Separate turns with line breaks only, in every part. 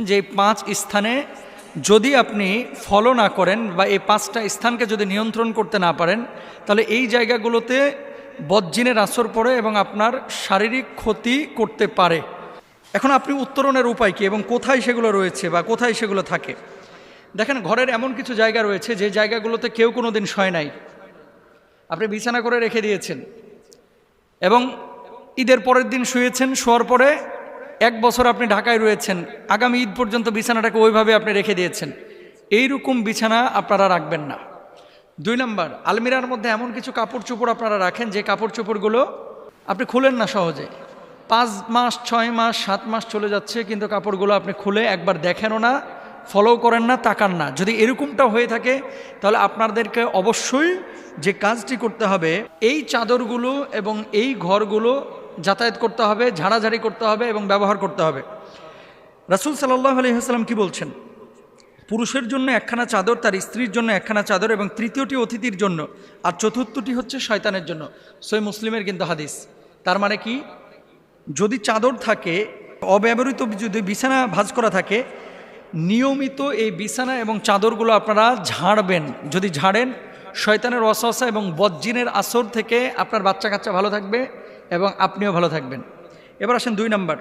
যে পাঁচ স্থানে যদি আপনি ফলো না করেন বা এই পাঁচটা স্থানকে যদি নিয়ন্ত্রণ করতে না পারেন, তাহলে এই জায়গাগুলোতে বজ্জিনের আসর পড়ে এবং আপনার শারীরিক ক্ষতি করতে পারে। এখন আপনি উত্তরণের উপায় কী এবং কোথায় সেগুলো রয়েছে বা কোথায় সেগুলো থাকে? দেখেন, ঘরের এমন কিছু জায়গা রয়েছে যে জায়গাগুলোতে কেউ কোনো দিন শয় নাই। আপনি বিছানা করে রেখে দিয়েছেন এবং ঈদের পরের দিন শুয়েছেন, শোয়ার পরে এক বছর আপনি ঢাকায় রয়েছেন, আগামী ঈদ পর্যন্ত বিছানাটাকে ওইভাবে আপনি রেখে দিয়েছেন। এইরকম বিছানা আপনারা রাখবেন না। দুই নম্বর, আলমিরার মধ্যে এমন কিছু কাপড় চোপড় আপনারা রাখেন যে কাপড় চোপড়গুলো আপনি খুলেন না সহজে। পাঁচ মাস, ছয় মাস, সাত মাস চলে যাচ্ছে, কিন্তু কাপড়গুলো আপনি খুলে একবার দেখেনও না ফলো করেন না, তাকান না। যদি এরকমটা হয়ে থাকে, তাহলে আপনাদেরকে অবশ্যই যে কাজটি করতে হবে, এই চাদরগুলো এবং এই ঘরগুলো যাতায়াত করতে হবে, ঝাড়াঝাড়ি করতে হবে এবং ব্যবহার করতে হবে। রাসুল সাল্লাহ আলহিহাস্লাম কি বলছেন? পুরুষের জন্য একখানা চাদর, তার স্ত্রীর জন্য একখানা চাদর এবং তৃতীয়টি অতিথির জন্য, আর চতুর্থটি হচ্ছে শয়তানের জন্য। সই মুসলিমের কিন্তু হাদিস। তার মানে কি? যদি চাদর থাকে, অব্যবহৃত যদি বিছানা ভাঁজ করা থাকে, নিয়মিত এই বিছানা এবং চাদরগুলো আপনারা ঝাড়বেন। যদি ঝাড়েন, শয়তানের অসহসা এবং বজ্জিনের আসর থেকে আপনার বাচ্চা কাচ্চা ভালো থাকবে। এবং আপনিও ভালো থাকবেন। এবার আসেন দুই নাম্বার।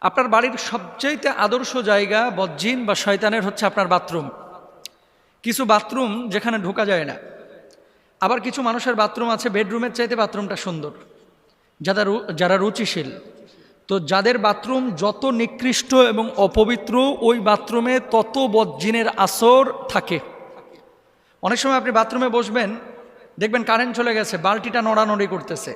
আপনার বাড়ির সবচাইতে আদর্শ জায়গা বজ্জিন বা শয়তানের হচ্ছে আপনার বাথরুম। কিছু বাথরুম যেখানে ঢোকা যায় না। আবার কিছু মানুষের বাথরুম আছে, বেডরুমের চাইতে বাথরুমটা সুন্দর। যারা যারা রুচিশীল। তো যাদের বাথরুম যত নিকৃষ্ট এবং অপবিত্র, ওই বাথরুমে তত বজ্জিনের আসর থাকে। অনেক সময় আপনি বাথরুমে বসবেন দেখবেন কারেন্ট চলে গেছে, বালতিটা নড়ানড়ি করতেছে।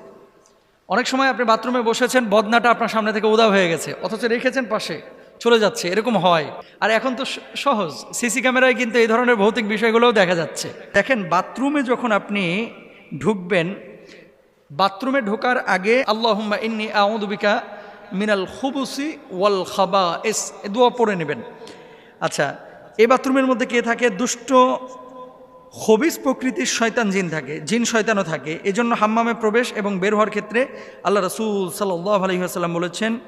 অনেক সময় আপনি বাথরুমে বসেছেন, বদনাটা আপনার সামনে থেকে উদা হয়ে গেছে, অথচ রেখেছেন পাশে, চলে যাচ্ছে, এরকম হয়। আর এখন তো সহজ সিসি ক্যামেরায় কিন্তু এই ধরনের ভৌতিক বিষয়গুলোও দেখা যাচ্ছে। দেখেন বাথরুমে যখন আপনি ঢুকবেন বাথরুমে ঢোকার আগে, আল্লাহুম্মা ইন্নি আউদুবিকা মিনাল খুবুসি ওয়াল খাবা এস দোয়া পড়ে নেবেন। আচ্ছা এই বাথরুমের মধ্যে কে থাকে? দুষ্ট হবিস প্রকৃতির শয়তান জিন থাকে, জিন শয়তানও থাকে। এজন্য হাম্মামে প্রবেশ এবং বের হওয়ার ক্ষেত্রে আল্লাহ রসুল সাল্লাহ আলহিহাসাল্লাম বলেছেন,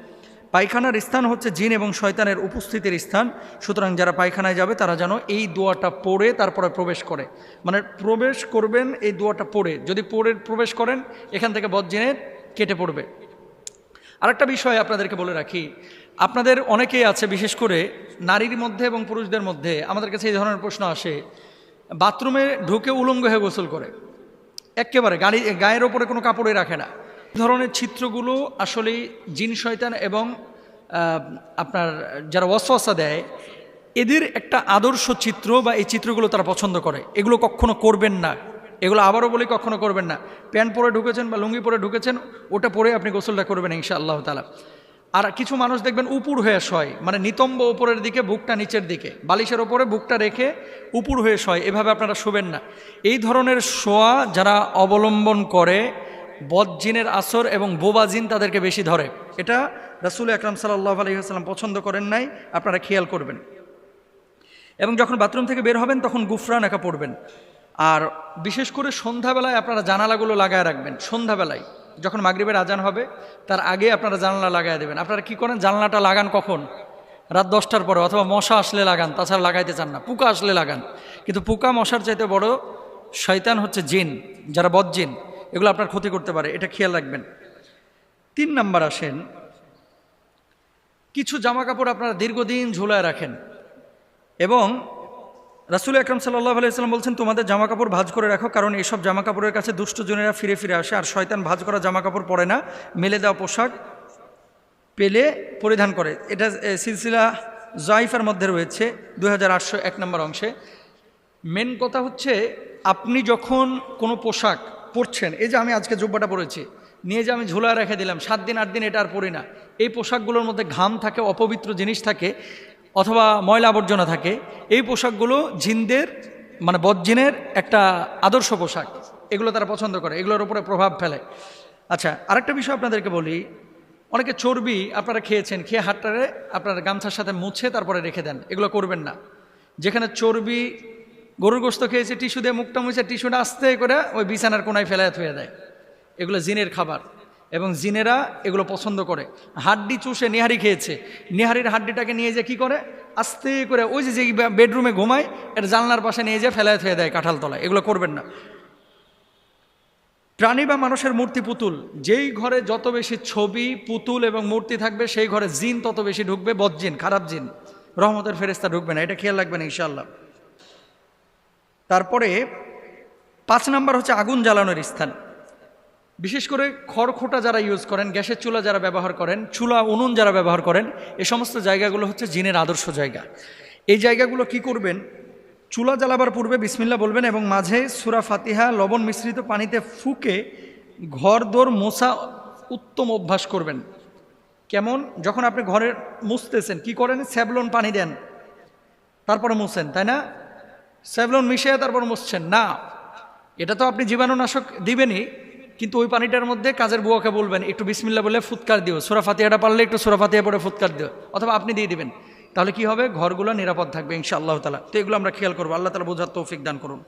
পায়খানার স্থান হচ্ছে জিন এবং শয়তানের উপস্থিতির স্থান। সুতরাং যারা পায়খানায় যাবে, তারা যেন এই দোয়াটা পড়ে তারপরে প্রবেশ করে। মানে প্রবেশ করবেন, এই দোয়াটা পড়ে। যদি পড়ে, প্রবেশ করেন, এখান থেকে বজ্জিনের কেটে পড়বে। আরেকটা বিষয় আপনাদেরকে বলে রাখি, আপনাদের অনেকেই আছে, বিশেষ করে নারীর মধ্যে এবং পুরুষদের মধ্যে। আমাদের কাছে এই ধরনের প্রশ্ন আসে বাথরুমে ঢুকে উলঙ্গ হয়ে গোসল করে। একেবারে গাড়ি, গায়ের ওপরে কোনো কাপড়ে রাখে না। ধরনের চিত্রগুলো আসলেই জিন শয়তান এবং আপনার যারা ওয়াসওয়াসা দেয়, এদের একটা আদর্শ চিত্র বা এই চিত্রগুলো তারা পছন্দ করে। এগুলো কখনো করবেন না। এগুলো আবারও বলি, কখনো করবেন না। প্যান্ট পরে ঢুকেছেন বা লুঙ্গি পরে ঢুকেছেন, ওটা পরে আপনি গোসলটা করবেন ইনশা আল্লাহ তালা আর কিছু মানুষ দেখবেন উপুর হয়ে শয় মানে নিতম্ব উপরের দিকে, বুকটা নিচের দিকে। বালিশের ওপরে বুকটা রেখে উপুর হয়ে শয় এভাবে আপনারা শোবেন না। এই ধরনের শোয়া যারা অবলম্বন করে, বদজিনের আসর এবং বোবাজিন তাদেরকে বেশি ধরে। এটা রাসুল আকরাম সাল্লাহ আলহিহাস্লাম পছন্দ করেন নাই, আপনারা খেয়াল করবেন। এবং যখন বাথরুম থেকে বের হবেন, তখন গুফরান একা পড়বেন। আর বিশেষ করে সন্ধ্যাবেলায় আপনারা জানালাগুলো লাগায় রাখবেন, সন্ধ্যাবেলায়। যখন মাগরিবের আজান হবে, তার আগে আপনারা জানলা লাগায় দেবেন। আপনারা কি করেন? জানলাটা লাগান কখন? রাত দশটার পরে, অথবা মশা আসলে লাগান, তাছাড়া লাগাইতে চান না। পোকা আসলে লাগান। কিন্তু পোকা মশার চাইতে বড় শয়তান হচ্ছে জিন, যারা বদজিন। এগুলো আপনার ক্ষতি করতে পারে, এটা খেয়াল রাখবেন। তিন নাম্বার আসেন, কিছু জামা কাপড় আপনারা দীর্ঘদিন ঝুলায় রাখেন এবং রাসুল আকরম সাল্লাহ আলাইসাল্লাম বলছেন, তোমাদের জামা কাপড় ভাজ করে রাখো, কারণ এসব জামা কাপড়ের কাছে দুষ্টজনেরা ফিরে ফিরে আসে, আর শয়তান ভাজ করা জামা কাপড় পরে না, মেলে দেওয়া পোশাক পেলে পরিধান করে। এটা সিলসিলা জাইফের মধ্যে রয়েছে দু এক নম্বর অংশে। মেন কথা হচ্ছে, আপনি যখন কোনো পোশাক পরছেন, এই যে আমি আজকে জুব্বাটা পরেছি, নিয়ে যে আমি ঝোলায় রেখে দিলাম, সাত দিন, আট দিন এটা আর পরি না, এই পোশাকগুলোর মধ্যে ঘাম থাকে, অপবিত্র জিনিস থাকে অথবা ময়লা আবর্জনা থাকে, এই পোশাকগুলো জিনদের মানে বদজিনের একটা আদর্শ পোশাক। এগুলো তারা পছন্দ করে, এগুলোর উপরে প্রভাব ফেলে। আচ্ছা আরেকটা বিষয় আপনাদেরকে বলি। অনেকে চর্বি আপনারা খেয়েছেন, খেয়ে হাতটারে আপনার গামছার সাথে মুছে তারপরে রেখে দেন, এগুলো করবেন না। যেখানে চর্বি, গরুর গোস্ত খেয়েছে, টিস্যু দিয়ে মুখটা মুছে, টিস্যুটা আস্তে করে ওই বিছানার কোনায় ফেলায় থুয়ে দেয় এগুলো জিনের খাবার। এবং জিনেরা এগুলো পছন্দ করে। হাড্ডি চুষে নিহারি খেয়েছে। নিহারির হাড্ডিটাকে নিয়ে যে কি করে? আস্তে করে ওই যে যে বেডরুমে ঘুমায় এটা জানলার পাশে নিয়ে যে ফেলায় ফেলে দেয় কাঁঠাল তলায় এগুলো করবেন না। প্রাণী বা মানুষের মূর্তি পুতুল। যেই ঘরে যত বেশি ছবি, পুতুল এবং মূর্তি থাকবে, সেই ঘরে জিন তত বেশি ঢুকবে, বদজিন, খারাপ জিন। রহমতের ফেরেস্তা ঢুকবে না। এটা খেয়াল রাখবেন ইনশাল্লাহ তারপরে পাঁচ নাম্বার হচ্ছে আগুন জ্বালানোর স্থান। বিশেষ করে খড়খোটা যারা ইউজ করেন, গ্যাসের চুলা যারা ব্যবহার করেন, চুলা উনুন যারা ব্যবহার করেন, এ সমস্ত জায়গাগুলো হচ্ছে জিনের আদর্শ জায়গা। এই জায়গাগুলো কি করবেন? চুলা জ্বালাবার পূর্বে বিসমিল্লা বলবেন এবং মাঝে সুরা ফাতিহা লবণ মিশ্রিত পানিতে ফুকে ঘর দোর মোছা উত্তম অভ্যাস করবেন। কেমন? যখন আপনি ঘরে মুছতেছেন, কি করেন? স্যাবলন পানি দেন, তারপরে মুছেন, তাই না? স্যাভলন মিশিয়ে তারপর মুছছেন। না, এটা তো আপনি জীবাণুনাশক দিবেনই কিন্তু ওই পানিটার মধ্যে কাজের বুয়াকে বলবেন, একটু বিসমিল্লা বলে ফুৎকার দিও। সুরাফাতিয়াটা পারলে একটু সুরাফাতিয়া পরে ফুৎকার দিও। অথবা আপনি দিয়ে দিবেন। তাহলে কি হবে? ঘরগুলো নিরাপদ থাকবে ইনশা আল্লাহ তালা তো এগুলো আমরা খেয়াল করব। আল্লাহ তালা বোঝার তৌফিক দান করুন।